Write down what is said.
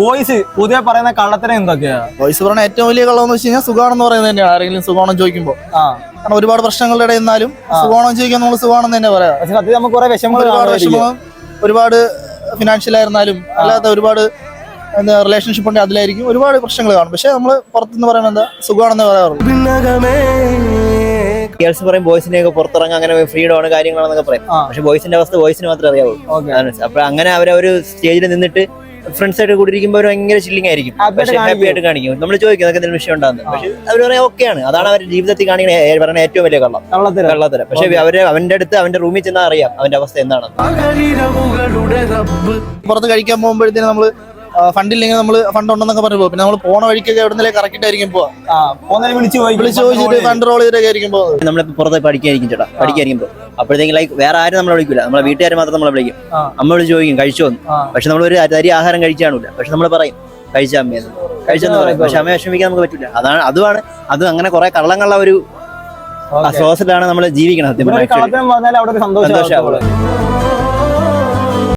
Boys പുതിയ പറയുന്ന കള്ളത്തിന് എന്തൊക്കെയാ? വോയിസ് പറഞ്ഞ ഏറ്റവും വലിയ കള്ളം എന്ന് വെച്ച് കഴിഞ്ഞാൽ സുഖമാണെന്ന് പറയുന്നത് തന്നെയാണ്. ആരെങ്കിലും സുഖമാണെന്ന് ചോദിക്കുമ്പോൾ ആ. കാരണം ഒരുപാട് പ്രശ്നങ്ങളുടെ ഇടയിൽ നിന്നാലും സുഖമാണെന്ന് ചോദിക്കാൻ നമ്മൾ സുഖമാണെന്ന് തന്നെ പറയാം. പക്ഷെ സത്യത്തിൽ നമുക്ക് കുറെ വിഷമങ്ങൾ ഒരുപാട്. വിഷമം ഒരുപാട് ഫിനാൻഷ്യൽ ആയിരുന്നാലും അല്ലാത്ത ഒരുപാട് എന്താ റിലേഷൻഷിപ്പ് ഉണ്ടെങ്കിൽ അതിലായിരിക്കും ഒരുപാട് പ്രശ്നങ്ങൾ കാണും. പക്ഷെ നമ്മൾ പുറത്തുനിന്ന് പറയുന്നത് എന്താ? സുഖമാണെന്ന് പറയാറുള്ളൂ. ഗേൾസ് പറയും ബോയ്സിനെ ഒക്കെ പുറത്തിറങ്ങാൻ അങ്ങനെ ഫ്രീഡം ആണ് കാര്യങ്ങളാണെന്നൊക്കെ പറയും. പക്ഷെ ബോയ്സിന്റെ അവസ്ഥ ബോയ്സിന് മാത്രമേ അറിയാവൂ. അതാണ്. അപ്പൊ അങ്ങനെ അവരെ ഒരു സ്റ്റേജിൽ നിന്നിട്ട് ഫ്രണ്ട്സ് ആയിട്ട് കൂടി ഇരിക്കുമ്പോൾ അവർ ഭയങ്കര ചില്ലിങ് ആയിരിക്കും. പക്ഷേ ഹാപ്പി ആയിട്ട് കാണിക്കും. നമ്മൾ ചോദിക്കും അതൊക്കെ എന്തെങ്കിലും വിഷയം ഉണ്ടാകുന്നത് പക്ഷെ അവർ പറയാം ഓക്കെയാണ് അതാണ് അവർ ജീവിതത്തിൽ കാണിക്കുന്ന പറഞ്ഞ പറയുന്ന ഏറ്റവും വലിയ കള്ളം. കള്ളത്തരം. പക്ഷേ പക്ഷെ അവർ അവന്റെ അടുത്ത് അവന്റെ റൂമിൽ ചെന്നാൽ അറിയാം അവന്റെ അവസ്ഥ എന്താണ് പുറത്ത് കഴിക്കാൻ പോകുമ്പോഴത്തേനും നമ്മൾ ഫണ്ടില്ലെങ്കിൽ നമ്മൾ ഫണ്ട് ഉണ്ടെന്നൊക്കെ പറഞ്ഞു പോകും പിന്നെ നമ്മൾ പോണ വഴിക്കൊക്കെ എവിടെ കറക്റ്റായിരിക്കും പോവാ. വിളിച്ചു വിളിച്ച് ചോദിച്ചിട്ട് ഫണ്ട് റോൾ ആയിരിക്കും പോകുന്നത് നമ്മളിപ്പോ പുറത്ത് പഠിക്കായിരിക്കും ചേട്ടാ. പഠിക്കായിരിക്കുമ്പോൾ അപ്പോഴത്തേക്കും ലൈക്ക് വേറെ ആരും നമ്മളെ വിളിക്കില്ല നമ്മളെ വീട്ടുകാർ മാത്രം നമ്മളെ വിളിക്കും. നമ്മൾ അമ്മ വിളിച്ച് ചോദിക്കും കഴിച്ചോ പക്ഷെ നമ്മൾ ഒരു അരി ആഹാരം കഴിച്ചാണില്ല പക്ഷെ നമ്മൾ പറയും കഴിച്ച അമ്മയെന്ന് കഴിച്ചെന്ന് പറയും. പക്ഷെ അമ്മയെ വിഷമിക്കാൻ നമുക്ക് പറ്റില്ല അതാണ് അതുമാണ് അത് അങ്ങനെ കുറെ കള്ളങ്ങളുള്ള ഒരു ആ ശ്വാസത്തിലാണ് നമ്മൾ ജീവിക്കണം സത്യം പറഞ്ഞാൽ സന്തോഷമാവുള്ളൂ.